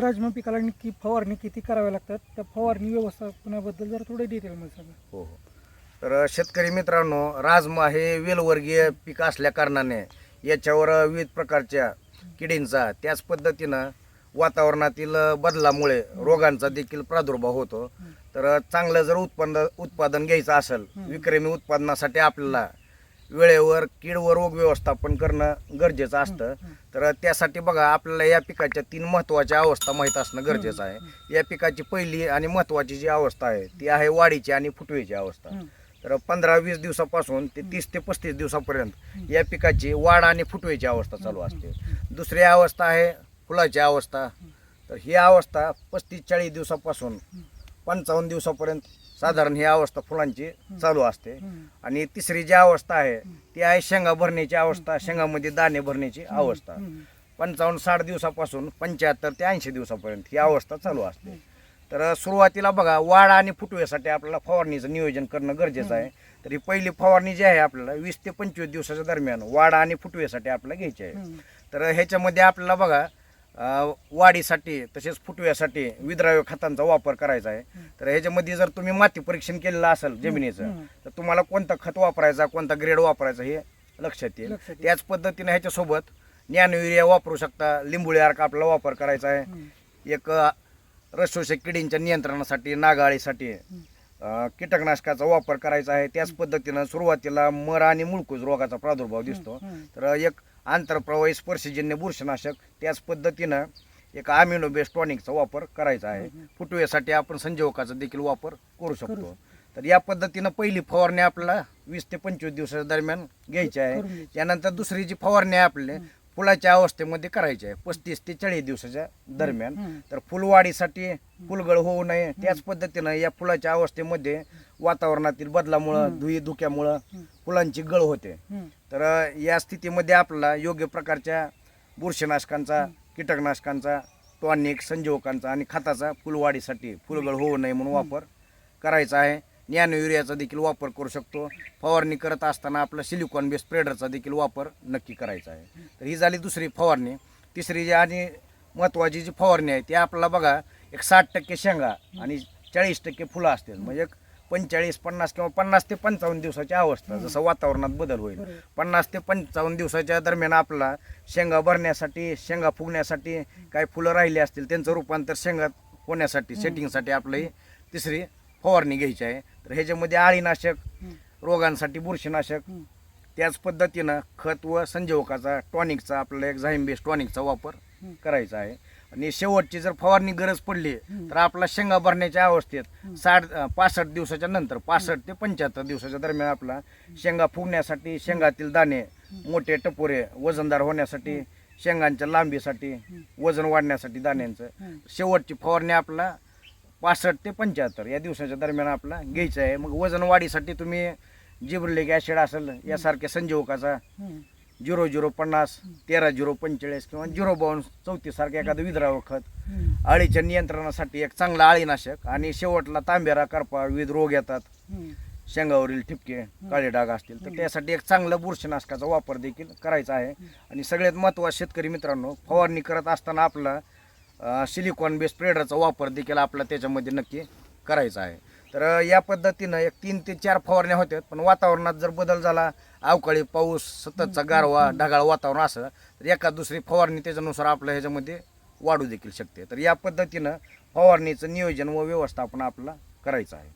राजमा पिकाला नक्की फवारणी किती कराव्या लागतात? त्या फवारणी व्यवस्थापनाबद्दल जर थोडे डिटेलमध्ये सांगा. हो हो. तर शेतकरी मित्रांनो राजमा हे वेलवर्गीय पीक असल्या कारणाने याच्यावर विविध प्रकारच्या किडींचा त्याच पद्धतीनं वातावरणातील बदलामुळे रोगांचा देखील प्रादुर्भाव होतो. तर चांगलं जर उत्पन्न उत्पादन घ्यायचं असेल विक्रमी उत्पादनासाठी आपल्याला वेळेवर कीड व रोग व्यवस्थापन करणं गरजेचं असतं. तर त्यासाठी बघा आपल्याला या पिकाच्या तीन महत्त्वाच्या अवस्था माहीत असणं गरजेचं आहे. या पिकाची पहिली आणि महत्त्वाची जी अवस्था आहे ती आहे वाढीची आणि फुटवेची अवस्था. तर पंधरा वीस दिवसापासून ते तीस ते पस्तीस दिवसापर्यंत या पिकाची वाढ आणि फुटवेची अवस्था चालू असते. दुसरी अवस्था आहे फुलाची अवस्था. तर ही अवस्था पस्तीस चाळीस दिवसापासून पंचावन्न दिवसापर्यंत साधारण ही अवस्था फुलांची चालू असते. आणि तिसरी जी अवस्था आहे ती आहे शेंगा भरण्याची अवस्था शेंगामध्ये दाणे भरण्याची अवस्था. पंचावन्न साठ दिवसापासून पंच्याहत्तर ते ऐंशी दिवसापर्यंत ही अवस्था चालू असते. तर सुरुवातीला बघा वाढ आणि फुटवेसाठी आपल्याला फवारणीचं नियोजन करणं गरजेचं आहे. तर ही पहिली फवारणी जी आहे आपल्याला वीस ते पंचवीस दिवसाच्या दरम्यान वाढ आणि फुटवेसाठी आपल्याला घ्यायची आहे. तर ह्याच्यामध्ये आपल्याला बघा वाढीसाठी तसेच फुटव्यासाठी विद्राव्य खतांचा वापर करायचा आहे. तर ह्याच्यामध्ये जर तुम्ही माती परीक्षण केलेलं असेल जमिनीचं तर तुम्हाला कोणतं खत वापरायचा कोणता ग्रेड वापरायचा हे लक्षात येईल. त्याच पद्धतीने ह्याच्यासोबत ज्ञान युरिया वापरू शकता लिंबोळी अर्क आपला वापर करायचा आहे. एक रसशोषक किडींच्या नियंत्रणासाठी नागाळीसाठी कीटकनाशकाचा वापर करायचा आहे. त्याच पद्धतीनं सुरुवातीला मर आणि मुळकूज रोगाचा प्रादुर्भाव दिसतो. तर एक आंतरप्रवाही स्पर्शजन्य बुरशीनाशक त्याच पद्धतीनं एक आमिनो बेस टॉनिकचा वापर करायचा आहे. फुटवेसाठी आपण संजीवकाचा देखील वापर करू शकतो. तर या पद्धतीनं पहिली फवारणी आपल्याला वीस ते पंचवीस दिवसाच्या दरम्यान घ्यायची आहे. त्यानंतर दुसरी जी फवारणी आहे आपली फुलाच्या अवस्थेमध्ये करायची आहे. पस्तीस ते चाळीस दिवसाच्या दरम्यान. तर फुलवाढीसाठी फुलगळ होऊ नये. त्याच पद्धतीनं या फुलाच्या अवस्थेमध्ये वातावरणातील बदलामुळं धुई धुक्यामुळं फुलांची गळ होते. तर या स्थितीमध्ये आपल्याला योग्य प्रकारच्या बुरशीनाशकांचा कीटकनाशकांचा टॉनिक संजीवकांचा आणि खताचा फुलवाढीसाठी फुलगळ होऊ नये म्हणून वापर करायचा आहे. नॅनो युरियाचा देखील वापर करू शकतो. फवारणी करत असताना आपला सिलिकॉन बेस स्प्रेडरचा देखील वापर नक्की करायचा आहे. तर ही झाली दुसरी फवारणी. तिसरी जी आणि महत्त्वाची जी फवारणी आहे ती आपल्याला बघा एक साठ टक्के शेंगा आणि चाळीस टक्के फुलं असतील. म्हणजे एक पंचेचाळीस पन्नास किंवा पन्नास ते पंचावन्न दिवसाची अवस्था जसं वातावरणात बदल होईल. पन्नास ते पंचावन्न दिवसाच्या दरम्यान आपला शेंगा भरण्यासाठी शेंगा फुगण्यासाठी काही फुलं राहिली असतील त्यांचं रूपांतर शेंगा होण्यासाठी सेटिंगसाठी आपलं ही तिसरी फवारणी घ्यायची आहे. तर ह्याच्यामध्ये आळीनाशक रोगांसाठी बुरशीनाशक त्याच पद्धतीनं खत व संजीवकाचा टॉनिकचा आपल्याला एक झाईंबेस टॉनिकचा वापर करायचा आहे. आणि शेवटची जर फवारणी गरज पडली तर आपला शेंगा भरण्याच्या अवस्थेत साठ पासष्ट दिवसाच्या नंतर पासष्ट ते पंच्याहत्तर दिवसाच्या दरम्यान आपला शेंगा फुगण्यासाठी शेंगातील दाणे मोठे टपोरे वजनदार होण्यासाठी शेंगांच्या लांबीसाठी वजन वाढण्यासाठी दाण्यांचं. शेवटची फवारणी आपला पासष्ट ते पंच्याहत्तर या दिवसाच्या दरम्यान आपला घ्यायचं आहे. मग वजन वाढीसाठी तुम्ही जिब्रिलिक ॲसिड असेल यासारख्या संजीवकाचा झिरो झिरो पन्नास तेरा झिरो पंचेचाळीस किंवा झिरो बावन्न चौतीस सारखं एखादं विद्रावं खत. अळीच्या नियंत्रणासाठी एक चांगला अळीनाशक आणि शेवटला तांबेरा करपा विविध रोग येतात. शेंगावरील ठिपके काळे डाग असतील तर त्यासाठी एक चांगलं बुरशीनाशकाचा वापर देखील करायचा आहे. आणि सगळ्यात महत्त्वाचं शेतकरी मित्रांनो फवारणी करत असताना आपला सिलिकॉन बेस स्प्रेडरचा वापर देखील आपला त्याच्यामध्ये नक्की करायचा आहे. तर या पद्धतीनं एक तीन ते चार फवारण्या होत्यात पण वातावरणात जर बदल झाला अवकाळी पाऊस सततचा गारवा ढगाळ वातावरण असं तर एका दुसरी फवारणी त्याच्यानुसार आपल्या ह्याच्यामध्ये वाढू देखील शकते. तर या पद्धतीनं फवारणीचं नियोजन व व्यवस्थापन आपल्याला करायचं आहे.